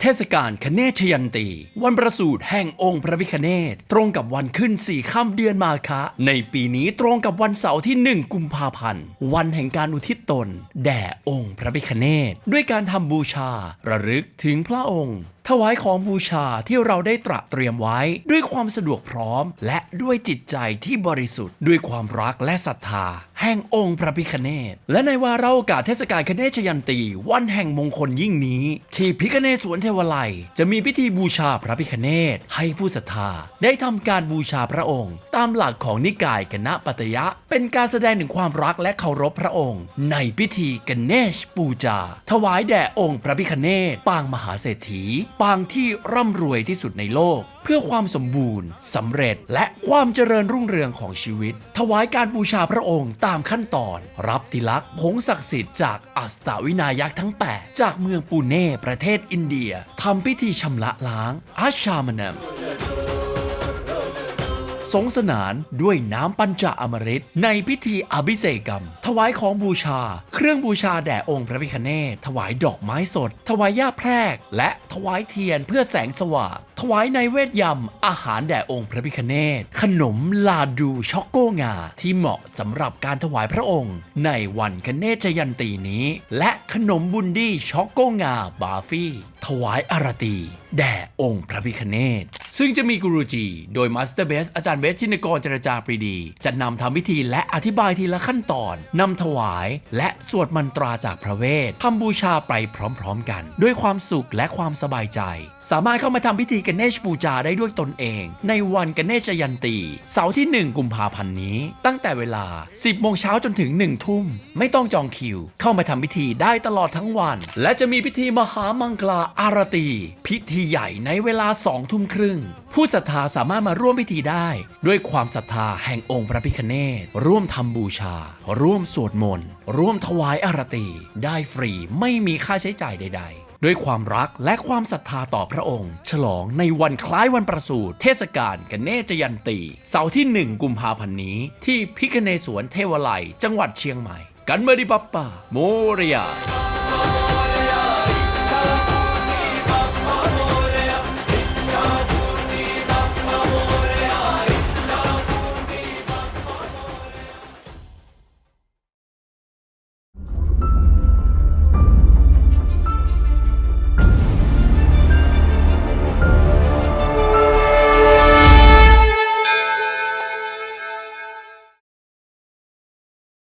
เทศกาลคเนชยันตี วันประสูติแห่งองค์พระพิคเนตตรงกับวันขึ้นสี่ค่ำเดือนมาคะ ในปีนี้ตรงกับวันเสาร์ที่ 1 กุมภาพันธ์ วันแห่งการอุทิศตน แด่องค์พระพิคเนตด้วยการทำบูชา ระลึกถึงพระองค์ ถวายของบูชาที่เราได้ตระเตรียมไว้ ด้วยความสะดวกพร้อม และด้วยจิตใจที่บริสุทธิ์ ด้วยความรักและศรัทธา แห่งองค์พระพิคเนศและในวาระโอกาสเทศกาลคเนศยันตี วันแห่งมงคลยิ่งนี้ ที่พิคเนศสวนเทวไลยจะมีพิธีบูชาพระพิคเนศให้ผู้ศรัทธา ได้ทำการบูชาพระองค์ ตามหลักของนิกายกณปัตยะ เป็นการแสดงถึงความรักและเคารพพระองค์ ในพิธีกเนชปูจา ถวายแด่องค์พระพิคเนศปางมหาเศรษฐีปางที่ร่ำรวยที่สุดในโลก เพื่อความสมบูรณ์สำเร็จและความเจริญรุ่งเรืองของชีวิต ถวายการบูชาพระองค์ตามขั้นตอน รับติลักษ์ผงศักดิ์สิทธิ์จากอัสตวินายักษ์ทั้ง 8 จากเมืองปูเน่ประเทศอินเดียทำพิธีชำระล้างอาชามนัม สงสนานด้วยน้ำปัญจอมฤตในพิธีอภิเษกกรรม ถวายของบูชา เครื่องบูชาแด่องค์พระพิคเนศถวายดอกไม้สด ถวายหญ้าแพรก และถวายเทียนเพื่อแสงสว่างถวายในเวทยำอาหารแด่องค์พระพิคเนศขนมลาดูช็อกโกงา ที่เหมาะสำหรับการถวายพระองค์ ในวันคเนศยันตีนี้ และขนมบุนดี้ช็อกโกงาบาฟี่ ถวายอารตี แด่องค์พระพิคเนศ ซึ่งจะมีกูรูจี โดยมาสเตอร์เบสอาจารย์เบสชินกรเจรจาปรีดี จะนำทำพิธีและอธิบายทีละขั้นตอนนำถวาย และสวดมันตราจากพระเวททำบูชาไปพร้อมๆกัน ด้วยความสุขและความสบายใจ สามารถเข้ามาทำพิธีกันเนชปูจาได้ด้วยตนเอง ในวันกันเนชยันตี เสาร์ที่ 1 กุมภาพันธ์นี้ ตั้งแต่เวลา 10โมงเช้าจนถึง 1 ทุ่ม ไม่ต้องจองคิว เข้ามาทำพิธีได้ตลอดทั้งวัน และจะมีพิธีมหามังคลาอารตี พิธีใหญ่ในเวลา2ทุ่มครึ่งผู้ศรัทธาสามารถมาร่วมพิธีได้ ด้วยความศรัทธาแห่งองค์พระพิคเนศร่วมทำบูชา ร่วมสวดมนต์ร่วมถวายอารตี ได้ฟรีไม่มีค่าใช้จ่ายใด ๆด้วยความรักและความศรัทธาต่อพระองค์ ฉลองในวันคล้ายวันประสูติเทศกาลกันเนจยันตี เสาร์ที่ 1 กุมภาพันธ์นี้ ที่พิคเนสวนเทวไลจังหวัดเชียงใหม่ กันเมดิปัปปาโมเรีย